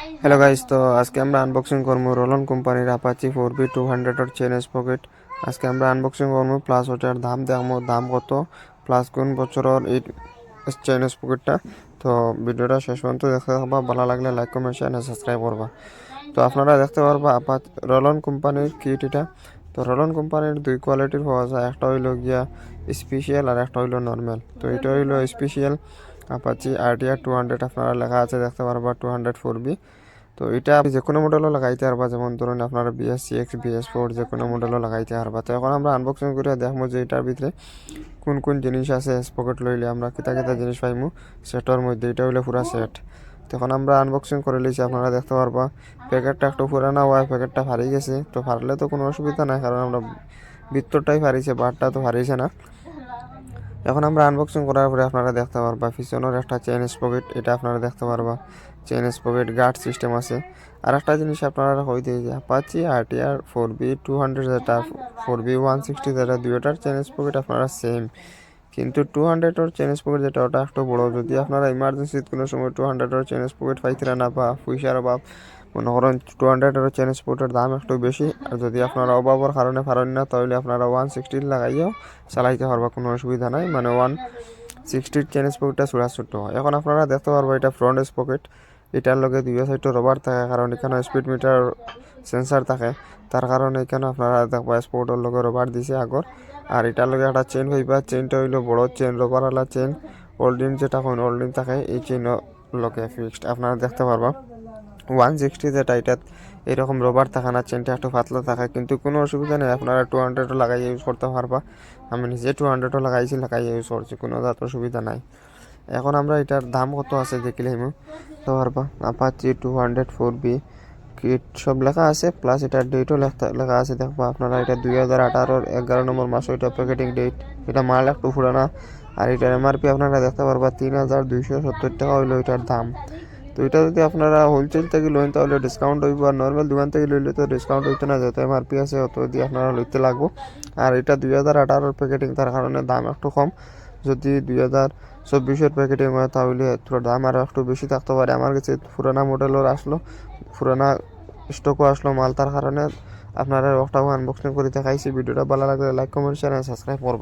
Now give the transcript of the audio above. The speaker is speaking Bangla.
হ্যালো গাইস তো আজকে আমরা আনবক্সিং করব রোলন কোম্পানির আপাচি ফোর বি টু হান্ড্রেডের চেন পকেট আজকে আমরা আনবক্সিং করব প্লাস ওটার দাম দেখব, দাম কত প্লাস কোন বছরের এই চেন পকেটটা তো ভিডিওটা শেষ পর্যন্ত দেখতে থাকবা, ভালো লাগলে লাইক কমেন্ট শেয়ার সাবস্ক্রাইব করবা। তো আপনারা দেখতে পারবা আপা রোলন কোম্পানির কিট এটা। তো রোলন কোম্পানির দুই কোয়ালিটির পাওয়া যায়, একটা হইল গিয়া স্পেশাল আর একটা হইল নর্মাল তো এটা হইল special Apache RTR two hundred আপনারা লেখা আছে, দেখতে পারবা টু হান্ড্রেড ফোর বি তো এটা যে কোনো মডেলও লাগাইতে পারবা, যেমন ধরুন আপনারা বিএস সিক্স বিএস ফোর যে কোনো মডেলও লাগাইতে পারবা। তো এখন আমরা আনবক্সিং করে দেখব যে এটার ভিতরে কোন কোন জিনিস আছে পকেট লইলে আমরা কিতা কিতা জিনিস পাইমু সেটার মধ্যে। এটা হইলে পুরা সেট তখন আমরা আনবক্সিং করে লিছি আপনারা দেখতে পারবা। প্যাকেটটা একটু পুরানা হয় প্যাকেটটা ফারি গেছে। তো ফারলে তো কোনো অসুবিধা নাই, কারণ আমরা ভিতরটাই ফারিছে বারটা তো ফারিছে না। এখন আমরা আনবক্সিং করার পরে আপনারা দেখতে পারবা, পিছনের একটা চেন পকেট এটা আপনারা দেখতে পারবা। চেন পকেট গার্ড সিস্টেম আছে। আর একটা জিনিস আপনারা হইতে যে Apache RTR four V two hundred যেটা ফোর বি ওয়ান সিক্সটি যেটা, দুইটার চেন পকেট আপনারা সেম কিন্তু টু হান্ড্রেডের চেন পকেট যেটা, ওটা একটু বড়। যদি আপনারা ইমার্জেন্সিতে কোনো সময় টু হান্ড্রেডের চেন পকেট পাইছিলেন না বা পয়সার অভাব মনে করেন টু হান্ড্রেডের চেন স্পোর্টের দাম একটু বেশি। আর যদি আপনারা অভাবের কারণে পারেন না, তাহলে আপনারা ওয়ান সিক্সটির লাগাইও, চালাইতে পারবা, কোনো অসুবিধা নাই। মানে ওয়ান সিক্সটির চেন স্পকেটটা ছোড়া ছোট হয় এখন আপনারা দেখতে পারব, এটা ফ্রন্ট স্পকেট এটার লগে দুই সাইডটা রবার থাকে, কারণ এখানে স্পিড মিটার সেন্সার থাকে। তার কারণে এখানে আপনারা দেখবা স্পোর্টের লগে রবার দিছে আগর। আর এটার লগে একটা চেন হইবা চেনটা হইল বড় চেন রবারওয়ালা চেন ওল্ডিং যেটা ওল্ডিং থাকে, এই চেন লগে ফিক্সড আপনারা দেখতে পারবা। ওয়ান সিক্সটি যেটা এটা এরকম রবার থাকা না, চেনটা একটু পাতলা থাকে, কিন্তু কোনো অসুবিধা নেই, আপনারা টু হান্ড্রেডও লাগাই ইউজ করতে পারবা। আমি নিজে টু হান্ড্রেডও লাগাইছি লাগাই ইউজ করছি, কোনো জাত অসুবিধা নাই। এখন আমরা এটার দাম কত আছে দেখিলে হিমু তো পারবা Apache two hundred four V kit সব লেখা আছে প্লাস এটার ডেটও লেখা লেখা আছে, দেখবা আপনারা এটা দুই হাজার আঠারোর এগারো নম্বর মাস এটা প্যাকেটিং ডেট এটা মাল একটু পুরানা, আর এটার এমআরপি আপনারা দেখতে পারবা, তিন হাজার দুইশো সত্তর টাকা হইল এটার দাম। তো এটা যদি আপনারা হোলসেল থেকে লোন তাহলে ডিসকাউন্ট হইব। আর নর্মাল দোকান থেকে লইলে তো ডিসকাউন্ট হইতে না, যত এমআরপি আছে অত দিয়ে আপনারা লইতে লাগবো। আর এটা দুই হাজার আঠারোর প্যাকেটিং তার কারণে দাম একটু কম। যদি দুই হাজার চব্বিশের প্যাকেটিং হয়, তাহলে তোর দাম আরও একটু বেশি থাকতে পারে। আমার কাছে পুরানা মডেলের আসলো, পুরানা স্টকও আসলো মাল, তার কারণে আপনারা ওটাও আনবক্সিং করে দেখাইছি। ভিডিওটা ভালো লাগলে লাইক কমেন্ট শেয়ার সাবস্ক্রাইব করবা।